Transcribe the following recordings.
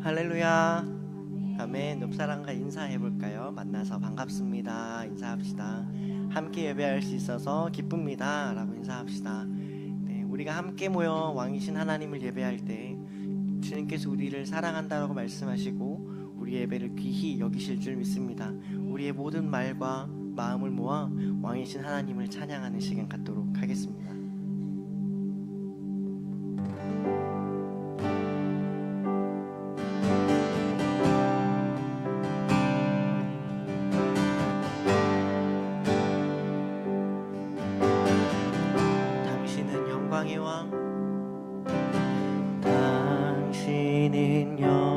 할렐루야. 아멘. 옆사람과 인사해 볼까요? 만나서 반갑습니다. 인사합시다. 함께 예배할 수 있어서 기쁩니다. 라고 인사합시다. 네, 우리가 함께 모여 왕이신 하나님을 예배할 때 주님께서 우리를 사랑한다라고 말씀하시고 우리 예배를 귀히 여기실 줄 믿습니다. 우리의 모든 말과 마음을 모아 왕이신 하나님을 찬양하는 시간 갖도록 하겠습니다. 당신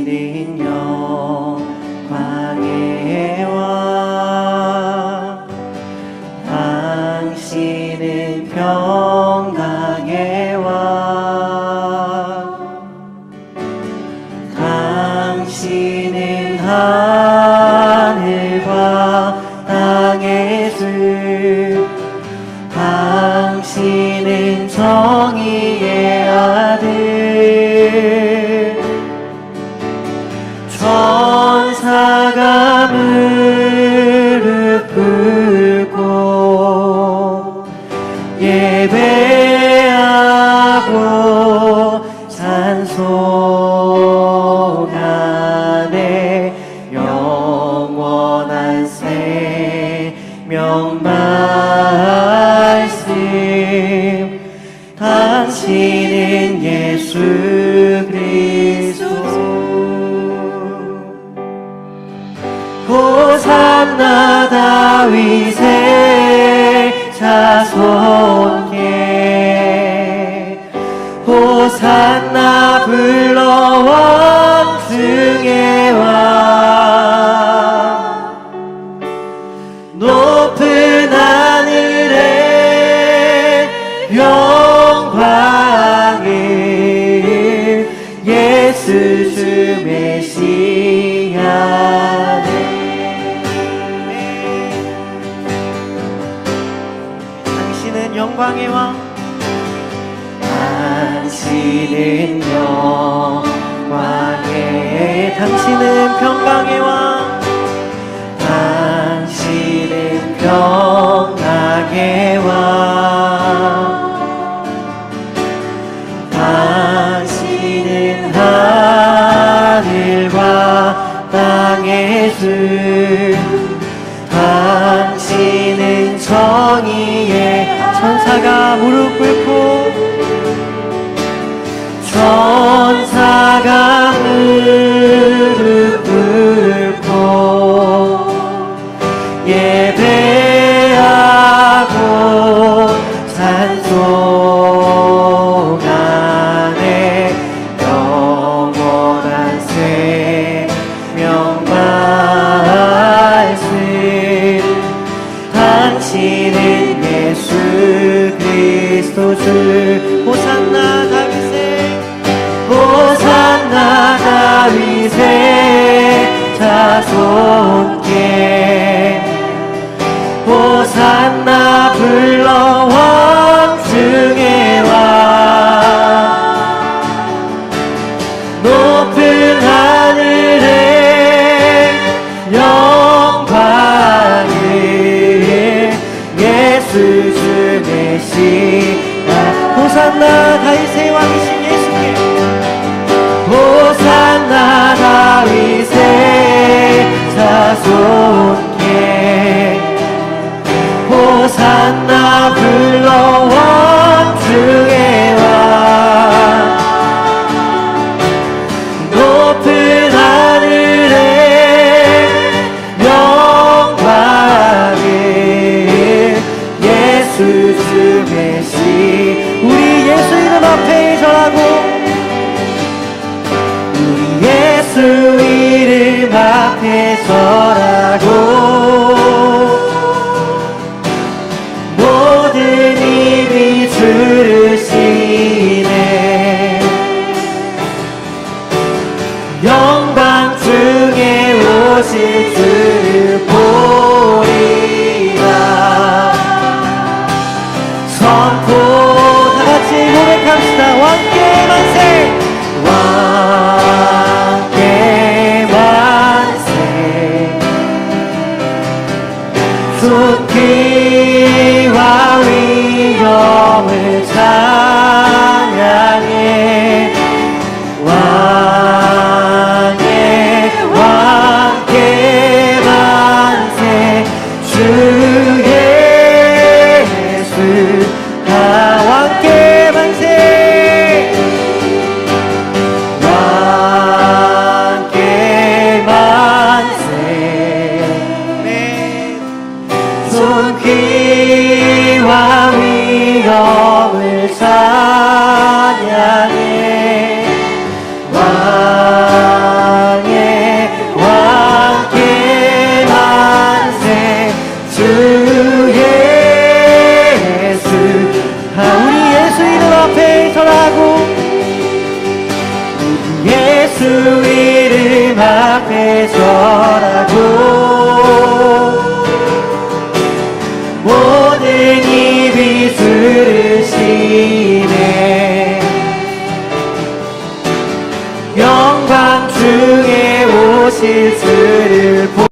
당신은 영광의 왕 당신은 평강의 왕 당신은 하늘과 생명 말씀 당신은 예수 그리스도. 호산나 다윗의 자손께 호산나 불러 왕중의 당신은 영광의 왕 당신은 영광의 당신은 평강의 왕 당신은 평 천 자 Bánh. 예수 이름 앞에 절하고. 모든 입이 들으시네. 영광 중에 오실 주를 보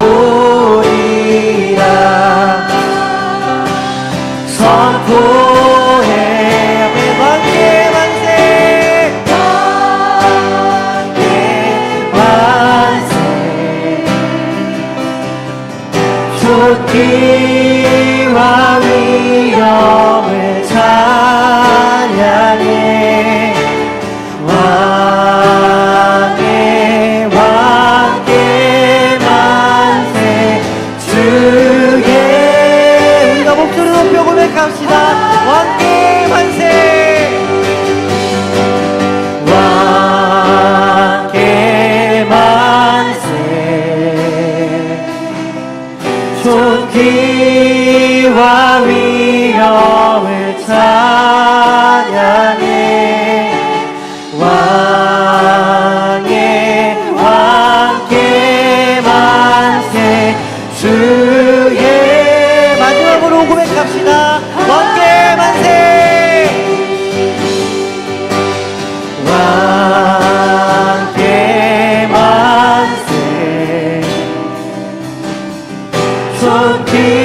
We are be all the time. on peace.